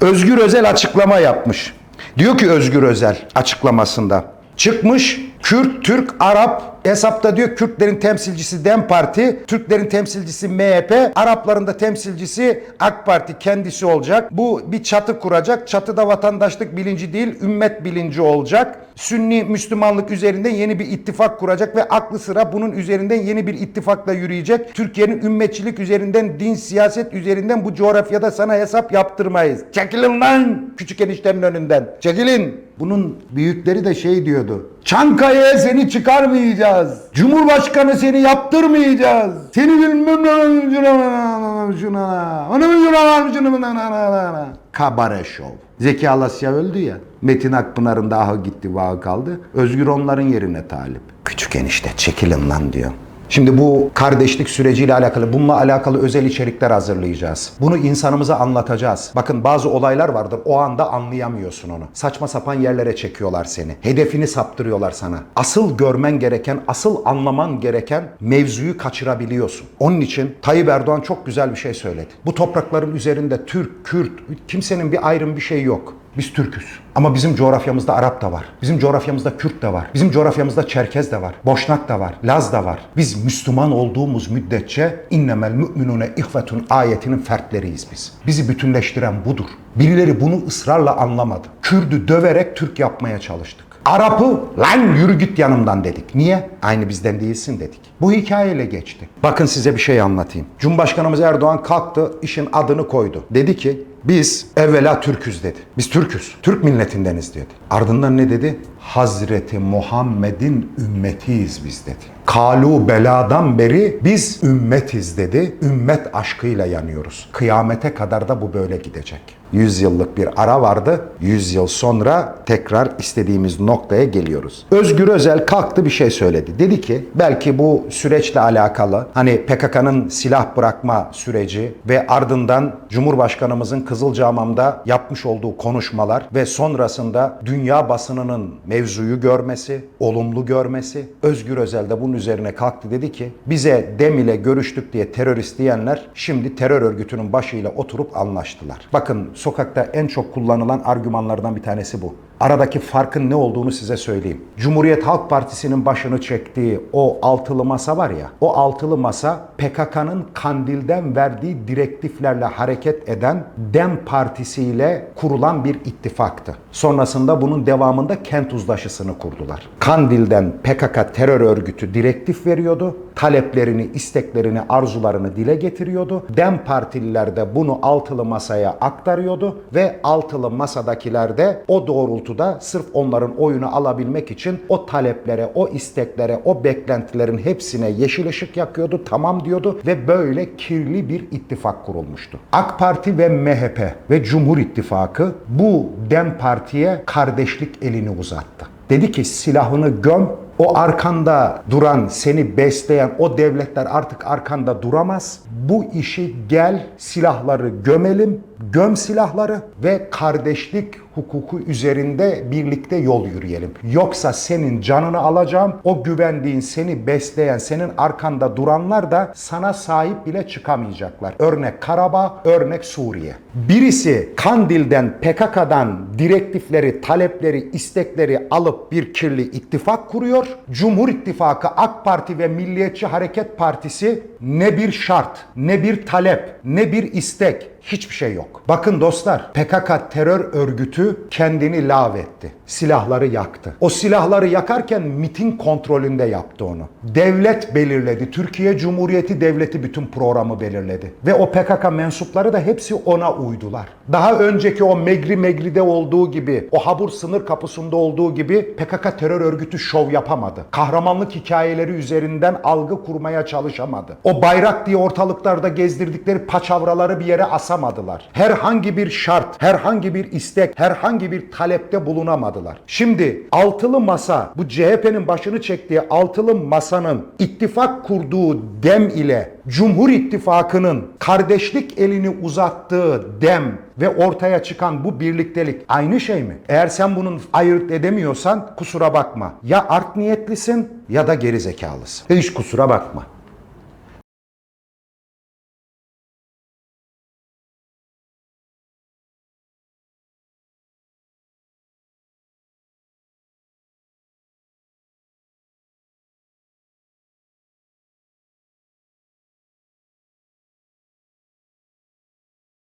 Özgür Özel açıklama yapmış. Diyor ki Özgür Özel açıklamasında. Çıkmış Kürt, Türk, Arap hesapta diyor Kürtlerin temsilcisi DEM Parti, Türklerin temsilcisi MHP, Arapların da temsilcisi AK Parti kendisi olacak. Bu bir çatı kuracak. Çatıda vatandaşlık bilinci değil, ümmet bilinci olacak. Sünni Müslümanlık üzerinden yeni bir ittifak kuracak ve aklı sıra bunun üzerinden yeni bir ittifakla yürüyecek. Türkiye'nin ümmetçilik üzerinden, din, siyaset üzerinden bu coğrafyada sana hesap yaptırmayız. Çekilin lan küçük eniştemin önünden. Çekilin. Bunun büyükleri de şey diyordu. Çankaya'ya seni çıkarmayacağız. Cumhurbaşkanı seni yaptırmayacağız. Seni bilmem şuna Kabare şov. Zeki Alasya öldü ya. Metin Akpınar'ın da ahı gitti vahı kaldı. Özgür onların yerine talip. Küçük enişte çekilin lan diyor. Şimdi bu kardeşlik süreciyle alakalı, bununla alakalı özel içerikler hazırlayacağız. Bunu insanımıza anlatacağız. Bakın bazı olaylar vardır, o anda anlayamıyorsun onu. Saçma sapan yerlere çekiyorlar seni. Hedefini saptırıyorlar sana. Asıl görmen gereken, asıl anlaman gereken mevzuyu kaçırabiliyorsun. Onun için Tayyip Erdoğan çok güzel bir şey söyledi. Bu toprakların üzerinde Türk, Kürt, kimsenin bir ayrım bir şey yok. Biz Türküz. Ama bizim coğrafyamızda Arap da var. Bizim coğrafyamızda Kürt de var. Bizim coğrafyamızda Çerkez de var. Boşnak da var. Laz da var. Biz Müslüman olduğumuz müddetçe innemel müminune ihvetun ayetinin fertleriyiz biz. Bizi bütünleştiren budur. Birileri bunu ısrarla anlamadı. Kürdü döverek Türk yapmaya çalıştık. Arap'ı lan yürü git yanımdan dedik. Niye? Aynı bizden değilsin dedik. Bu hikayeyle geçti. Bakın size bir şey anlatayım. Cumhurbaşkanımız Erdoğan kalktı, işin adını koydu. Dedi ki biz evvela Türküz dedi. Biz Türküz. Türk milletindeniz dedi. Ardından ne dedi? Hazreti Muhammed'in ümmetiyiz biz dedi. Kalu beladan beri biz ümmetiz dedi. Ümmet aşkıyla yanıyoruz. Kıyamete kadar da bu böyle gidecek. 100 yıllık bir ara vardı. 100 yıl sonra tekrar istediğimiz noktaya geliyoruz. Özgür Özel kalktı bir şey söyledi. Dedi ki belki bu süreçle alakalı hani PKK'nın silah bırakma süreci ve ardından Cumhurbaşkanımızın Kızılcahamam'da yapmış olduğu konuşmalar ve sonrasında dünya basınının mevzuyu görmesi, olumlu görmesi. Özgür Özel de bunun üzerine kalktı dedi ki bize Dem ile görüştük diye terörist diyenler şimdi terör örgütünün başıyla oturup anlaştılar. Bakın sokakta en çok kullanılan argümanlardan bir tanesi bu. Aradaki farkın ne olduğunu size söyleyeyim. Cumhuriyet Halk Partisi'nin başını çektiği o altılı masa var ya, o altılı masa PKK'nın Kandil'den verdiği direktiflerle hareket eden DEM Partisi ile kurulan bir ittifaktı. Sonrasında bunun devamında kent uzlaşısını kurdular. Kandil'den PKK terör örgütü direktif veriyordu. Taleplerini, isteklerini, arzularını dile getiriyordu. DEM partililer de bunu altılı masaya aktarıyordu ve altılı masadakiler de o doğrultuda sırf onların oyunu alabilmek için o taleplere, o isteklere, o beklentilerin hepsine yeşil ışık yakıyordu, tamam diyordu ve böyle kirli bir ittifak kurulmuştu. AK Parti ve MHP ve Cumhur İttifakı bu DEM Parti'ye kardeşlik elini uzattı. Dedi ki silahını göm, o arkanda duran, seni besleyen o devletler artık arkanda duramaz. Bu işi gel silahları gömelim, göm silahları ve kardeşlik hukuku üzerinde birlikte yol yürüyelim. Yoksa senin canını alacağım, o güvendiğin, seni besleyen, senin arkanda duranlar da sana sahip bile çıkamayacaklar. Örnek Karabağ, örnek Suriye. Birisi Kandil'den, PKK'dan direktifleri, talepleri, istekleri alıp bir kirli ittifak kuruyor. Cumhur İttifakı, AK Parti ve Milliyetçi Hareket Partisi ne bir şart, ne bir talep, ne bir istek, hiçbir şey yok. Bakın dostlar, PKK terör örgütü kendini lağvetti. Silahları yaktı. O silahları yakarken MIT'in kontrolünde yaptı onu. Devlet belirledi. Türkiye Cumhuriyeti Devleti bütün programı belirledi. Ve o PKK mensupları da hepsi ona uydular. Daha önceki o Megri Megri'de olduğu gibi, o Habur sınır kapısında olduğu gibi PKK terör örgütü şov yapamadı. Kahramanlık hikayeleri üzerinden algı kurmaya çalışamadı. O bayrak diye ortalıklarda gezdirdikleri paçavraları bir yere asamadılar. Herhangi bir şart, herhangi bir istek, herhangi bir talepte bulunamadılar. Şimdi altılı masa, bu CHP'nin başını çektiği altılı masanın ittifak kurduğu dem ile Cumhur İttifakı'nın kardeşlik elini uzattığı dem ve ortaya çıkan bu birliktelik aynı şey mi? Eğer sen bunun ayırt edemiyorsan kusura bakma. Ya art niyetlisin ya da geri zekalısın. Hiç kusura bakma.